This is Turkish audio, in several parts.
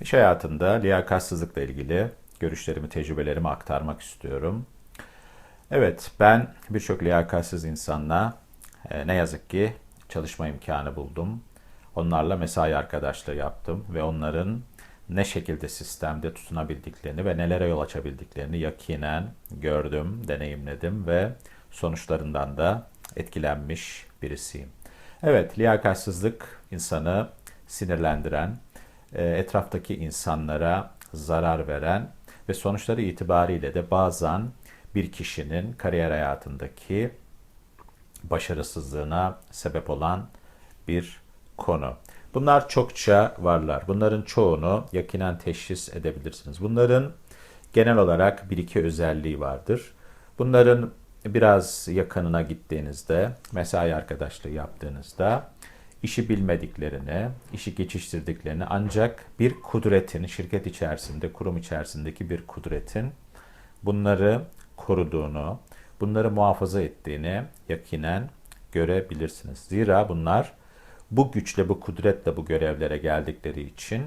İş hayatında liyakatsızlıkla ilgili görüşlerimi, tecrübelerimi aktarmak istiyorum. Evet, ben birçok liyakatsiz insanla e, ne yazık ki çalışma imkanı buldum. Onlarla mesai arkadaşlığı yaptım ve onların ne şekilde sistemde tutunabildiklerini ve nelere yol açabildiklerini yakinen gördüm, deneyimledim ve sonuçlarından da etkilenmiş birisiyim. Evet, liyakatsizlik insanı sinirlendiren, etraftaki insanlara zarar veren ve sonuçları itibariyle de bazen bir kişinin kariyer hayatındaki başarısızlığına sebep olan bir konu. Bunlar çokça varlar. Bunların çoğunu yakinen teşhis edebilirsiniz. Bunların genel olarak bir iki özelliği vardır. Bunların biraz yakınına gittiğinizde, mesai arkadaşlığı yaptığınızda işi bilmediklerini, işi geçiştirdiklerini ancak bir kudretin, şirket içerisinde, kurum içerisindeki bir kudretin bunları koruduğunu, bunları muhafaza ettiğini yakinen görebilirsiniz. Zira bunlar bu güçle, bu kudretle bu görevlere geldikleri için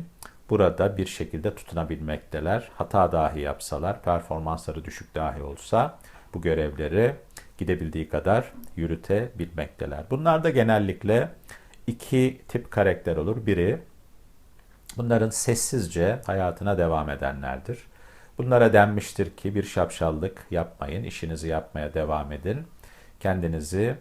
burada bir şekilde tutunabilmekteler. Hata dahi yapsalar, performansları düşük dahi olsa bu görevleri gidebildiği kadar yürütebilmekteler. Bunlar da genellikle iki tip karakter olur. Biri bunların sessizce hayatına devam edenlerdir. Bunlara denmiştir ki bir şapşallık yapmayın, işinizi yapmaya devam edin. Kendinizi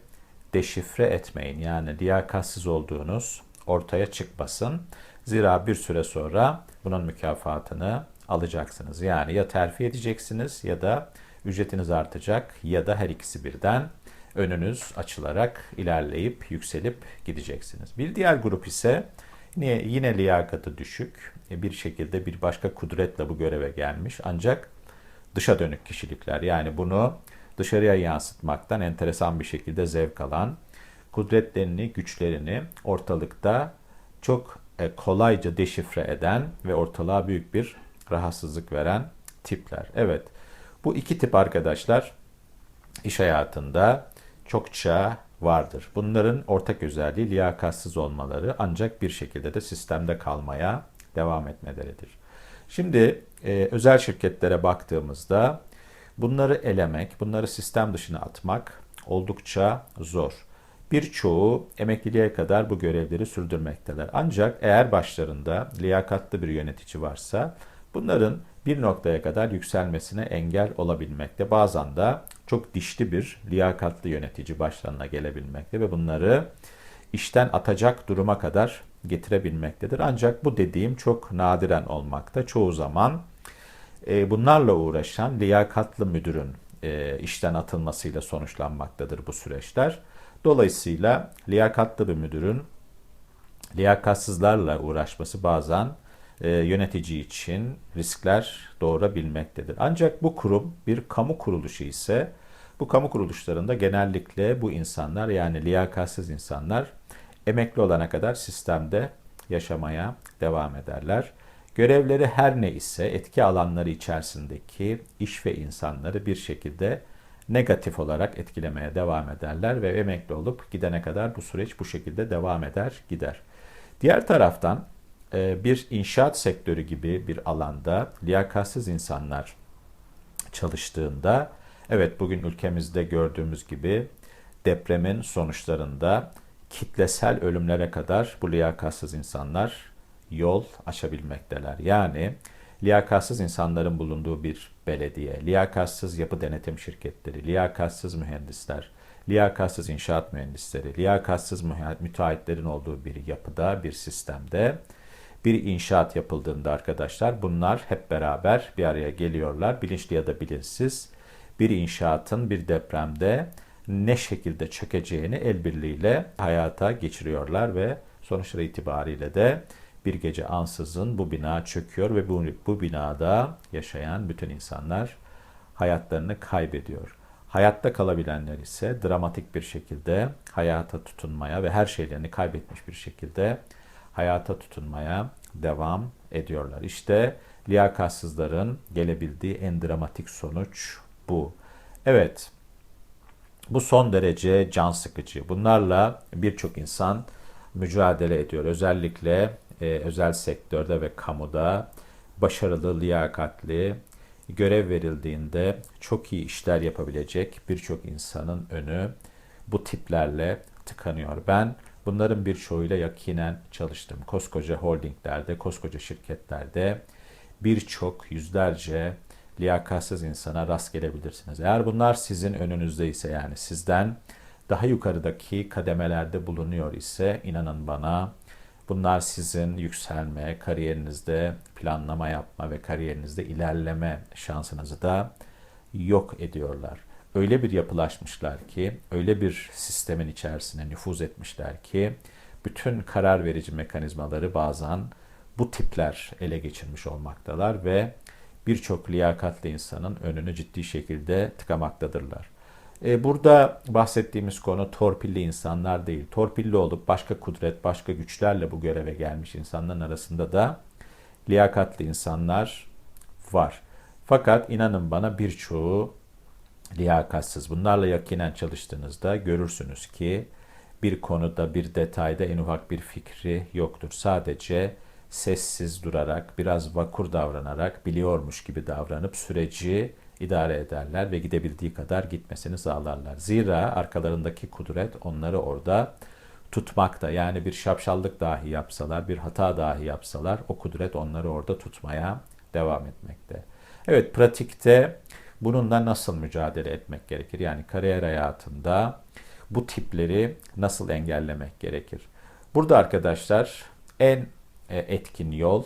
deşifre etmeyin. Yani liyakatsiz olduğunuz ortaya çıkmasın. Zira bir süre sonra bunun mükafatını alacaksınız. Yani ya terfi edeceksiniz ya da ücretiniz artacak ya da her ikisi birden önünüz açılarak ilerleyip yükselip gideceksiniz. Bir diğer grup ise yine, yine liyakatı düşük bir şekilde bir başka kudretle bu göreve gelmiş ancak dışa dönük kişilikler yani bunu dışarıya yansıtmaktan enteresan bir şekilde zevk alan kudretlerini, güçlerini ortalıkta çok e, kolayca deşifre eden ve ortalığa büyük bir rahatsızlık veren tipler. Evet, bu iki tip arkadaşlar iş hayatında çokça vardır. Bunların ortak özelliği liyakatsız olmaları ancak bir şekilde de sistemde kalmaya devam etmeleridir. Şimdi e, özel şirketlere baktığımızda bunları elemek, bunları sistem dışına atmak oldukça zor. Birçoğu emekliliğe kadar bu görevleri sürdürmekteler. Ancak eğer başlarında liyakatlı bir yönetici varsa bunların bir noktaya kadar yükselmesine engel olabilmekte. Bazen de çok dişli bir liyakatlı yönetici başlarına gelebilmekte ve bunları işten atacak duruma kadar getirebilmektedir. Ancak bu dediğim çok nadiren olmakta. Çoğu zaman e, bunlarla uğraşan liyakatlı müdürün e, işten atılmasıyla sonuçlanmaktadır bu süreçler. Dolayısıyla liyakatlı bir müdürün liyakatsızlarla uğraşması bazen e, yönetici için riskler doğurabilmektedir. Ancak bu kurum bir kamu kuruluşu ise bu kamu kuruluşlarında genellikle bu insanlar yani liyakatsiz insanlar emekli olana kadar sistemde yaşamaya devam ederler. Görevleri her ne ise etki alanları içerisindeki iş ve insanları bir şekilde negatif olarak etkilemeye devam ederler ve emekli olup gidene kadar bu süreç bu şekilde devam eder gider. Diğer taraftan bir inşaat sektörü gibi bir alanda liyakatsiz insanlar çalıştığında evet bugün ülkemizde gördüğümüz gibi depremin sonuçlarında kitlesel ölümlere kadar bu liyakatsız insanlar yol açabilmekteler. Yani liyakatsız insanların bulunduğu bir belediye, liyakatsız yapı denetim şirketleri, liyakatsız mühendisler, liyakatsız inşaat mühendisleri, liyakatsız müteahhitlerin olduğu bir yapıda, bir sistemde bir inşaat yapıldığında arkadaşlar bunlar hep beraber bir araya geliyorlar. Bilinçli ya da bilinçsiz bir inşaatın bir depremde ne şekilde çökeceğini el birliğiyle hayata geçiriyorlar ve sonuçları itibariyle de bir gece ansızın bu bina çöküyor ve bu, bu binada yaşayan bütün insanlar hayatlarını kaybediyor. Hayatta kalabilenler ise dramatik bir şekilde hayata tutunmaya ve her şeylerini kaybetmiş bir şekilde hayata tutunmaya devam ediyorlar. İşte liyakatsızların gelebildiği en dramatik sonuç bu. Evet, bu son derece can sıkıcı. Bunlarla birçok insan mücadele ediyor. Özellikle e, özel sektörde ve kamuda başarılı, liyakatli, görev verildiğinde çok iyi işler yapabilecek birçok insanın önü bu tiplerle tıkanıyor. Ben bunların birçoğuyla yakinen çalıştım. Koskoca holdinglerde, koskoca şirketlerde birçok yüzlerce liyakatsız insana rast gelebilirsiniz. Eğer bunlar sizin önünüzde ise yani sizden daha yukarıdaki kademelerde bulunuyor ise inanın bana bunlar sizin yükselme, kariyerinizde planlama yapma ve kariyerinizde ilerleme şansınızı da yok ediyorlar. Öyle bir yapılaşmışlar ki, öyle bir sistemin içerisine nüfuz etmişler ki bütün karar verici mekanizmaları bazen bu tipler ele geçirmiş olmaktalar ve birçok liyakatli insanın önünü ciddi şekilde tıkamaktadırlar. E, burada bahsettiğimiz konu torpilli insanlar değil. Torpilli olup başka kudret, başka güçlerle bu göreve gelmiş insanların arasında da liyakatli insanlar var. Fakat inanın bana birçoğu liyakatsız. Bunlarla yakinen çalıştığınızda görürsünüz ki bir konuda, bir detayda en ufak bir fikri yoktur. Sadece sessiz durarak, biraz vakur davranarak, biliyormuş gibi davranıp süreci idare ederler ve gidebildiği kadar gitmesini sağlarlar. Zira arkalarındaki kudret onları orada tutmakta. Yani bir şapşallık dahi yapsalar, bir hata dahi yapsalar o kudret onları orada tutmaya devam etmekte. Evet pratikte bununla nasıl mücadele etmek gerekir? Yani kariyer hayatında bu tipleri nasıl engellemek gerekir? Burada arkadaşlar en e, etkin yol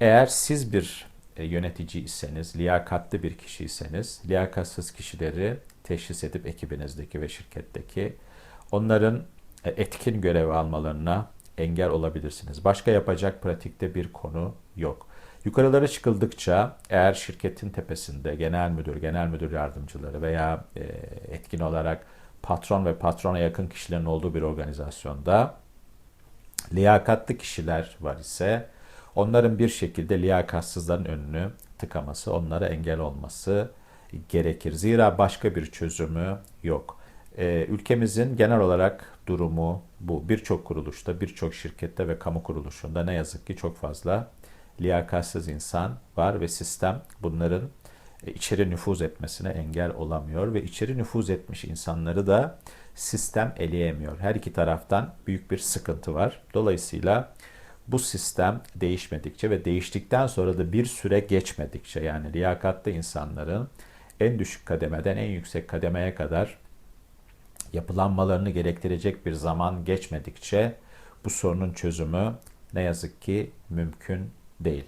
eğer siz bir e, yönetici iseniz, liyakatli bir kişiyseniz, liyakatsız kişileri teşhis edip ekibinizdeki ve şirketteki onların e, etkin görev almalarına engel olabilirsiniz. Başka yapacak pratikte bir konu yok. Yukarılara çıkıldıkça eğer şirketin tepesinde genel müdür, genel müdür yardımcıları veya etkin olarak patron ve patrona yakın kişilerin olduğu bir organizasyonda liyakatlı kişiler var ise onların bir şekilde liyakatsızların önünü tıkaması, onlara engel olması gerekir. Zira başka bir çözümü yok. Ee, ülkemizin genel olarak durumu bu. Birçok kuruluşta, birçok şirkette ve kamu kuruluşunda ne yazık ki çok fazla liyakatsız insan var ve sistem bunların e, içeri nüfuz etmesine engel olamıyor ve içeri nüfuz etmiş insanları da sistem eleyemiyor. Her iki taraftan büyük bir sıkıntı var. Dolayısıyla bu sistem değişmedikçe ve değiştikten sonra da bir süre geçmedikçe yani liyakatlı insanların en düşük kademeden en yüksek kademeye kadar yapılanmalarını gerektirecek bir zaman geçmedikçe bu sorunun çözümü ne yazık ki mümkün değil.